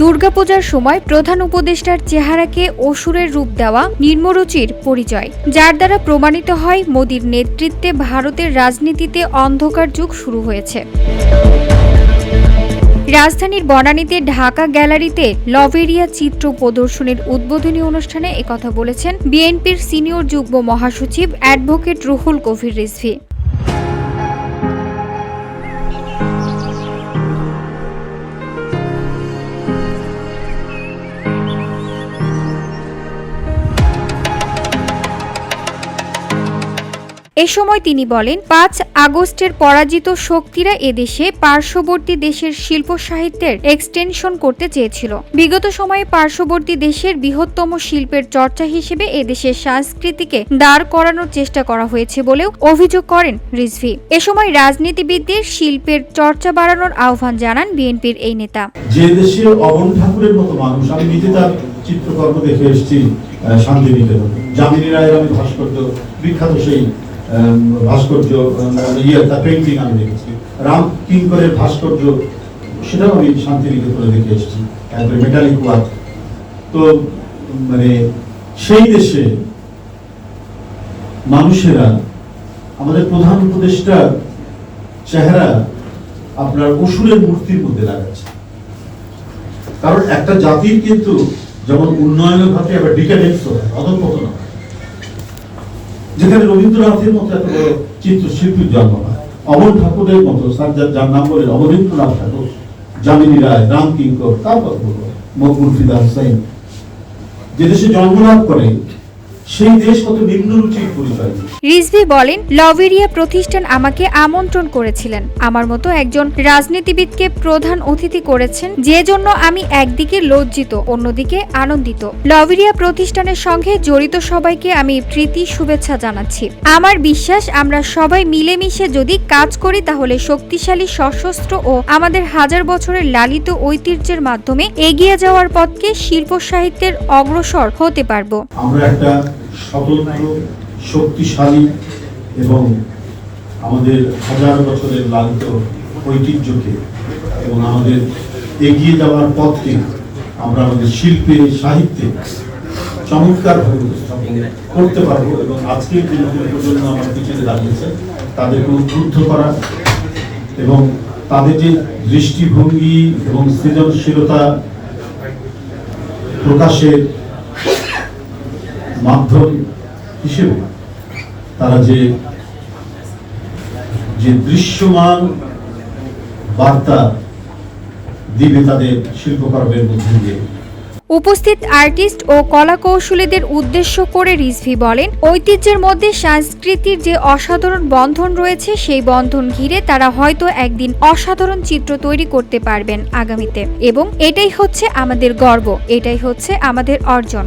দুর্গাপূজার সময় প্রধান উপদেষ্টার চেহারাকে অসুরের রূপ দেওয়া নিম্নরুচির পরিচয়, যার দ্বারা প্রমাণিত হয় মোদীর নেতৃত্বে ভারতের রাজনীতিতে অন্ধকার যুগ শুরু হয়েছে। রাজধানীর বনানীতে ঢাকা গ্যালারিতে লভেরিয়া চিত্র প্রদর্শনীর উদ্বোধনী অনুষ্ঠানে একথা বলেছেন বিএনপির সিনিয়র যুগ্ম মহাসচিব অ্যাডভোকেট রুহুল কবির রিজভী। এ সময় তিনি বলেন, পাঁচ আগস্টের পরাজিত শক্তিরা এদেশে পার্শ্ববর্তী দেশের শিল্প সাহিত্যের এক্সটেনশন করতে চেয়েছিল। বিগত সময়ে পার্শ্ববর্তী দেশের বৃহত্তম শিল্পের চর্চা হিসেবে এদেশের সংস্কৃতিকে দাঁড় করানোর চেষ্টা করা হয়েছে বলেও অভিযোগ করেন রিজভি। এ সময় রাজনীতিবিদদের শিল্পের চর্চা বাড়ানোর আহ্বান জানান বিএনপির এই নেতা। যে দেশে অবন ঠাকুরের মতো মানুষ, আমি নিজে তার চিত্রকর্ম দেখে এসেছি শান্তিনিকেতন। যামিনী রায়ের আমি ভাস্কর্য বিখ্যাত সেই ভাস্কর্য ইয়ে তার পেন্টিং আমি দেখেছি। রাম কিঙ্করের ভাস্কর্য, সেটাও আমি শান্তিনিকেতনে দেখে এসেছি একবারে মেটালিক ওয়ার্ক তো মানে সেই দেশে মানুষেরা, আমাদের প্রধান উপদেষ্টার চেহারা আপনার অসুরের মূর্তির মধ্যে লাগাচ্ছে। কারণ একটা জাতির কিন্তু যেমন উন্নয়ন ঘটে আবার ডিকাডেন্স হয়, অধঃপতন হয়। যেখানে রবীন্দ্রনাথের মতো এত বড় চিত্রশিল্পীর জন্ম হয়। অমর ঠাকুরের মতো সার্জার যার- নাম বলেন অবনীন্দ্রনাথ ঠাকুর যামিনী রায়, রাম কিঙ্কর বলব মকবুল ফিদা হুসাইন। যে দেশে জন্মলাভ করে সেই দেশ কত নিম্নরুচির পরিচয়। রিজভি বলেন লভেরিয়া প্রতিষ্ঠান আমাকে আমন্ত্রণ করেছিলেন। আমার মতো একজন রাজনীতিবিদকে প্রধান অতিথি করেছেন যে জন্য আমি একদিকে লজ্জিত অন্যদিকে আনন্দিত। লভেরিয়া প্রতিষ্ঠানের সঙ্গে জড়িত সবাইকে আমি প্রীতি শুভেচ্ছা জানাচ্ছি। আমার বিশ্বাস আমরা সবাই মিলেমিশে যদি কাজ করি তাহলে শক্তিশালী সশস্ত্র ও আমাদের হাজার বছরের লালিত ঐতিহ্যের মাধ্যমে এগিয়ে যাওয়ার পথকে শিল্প সাহিত্যের অগ্রসর হতে পারব। আমরা একটা স্বতন্ত্র, শক্তিশালী এবং আমাদের হাজার বছরের লালিত ঐতিহ্যকে এবং আমাদের এগিয়ে যাওয়ার পথকে আমরা আমাদের শিল্পে, সাহিত্যে চমৎকারভাবে করতে পারব এবং আজকের যে নতুন প্রজন্ম আমার পিছনে দাঁড়িয়েছে, তাদেরকে উদ্বুদ্ধ করা এবং তাদের যে দৃষ্টিভঙ্গি এবং সৃজনশীলতা প্রকাশের মাধ্যম হিসেবে তারা যে যে দৃশ্যমান বার্তা দিবে তাদের শিল্পকর্মের মধ্যে দিয়ে। উপস্থিত আর্টিস্ট ও কলা কৌশলীদের উদ্দেশ্য করে রিজভি বলেন, ঐতিহ্যের মধ্যে সংস্কৃতির যে অসাধারণ বন্ধন রয়েছে, সেই বন্ধন ঘিরে তারা হয়তো একদিন অসাধারণ চিত্র তৈরি করতে পারবেন আগামীতে। এবং এটাই হচ্ছে আমাদের গর্ব, এটাই হচ্ছে আমাদের অর্জন।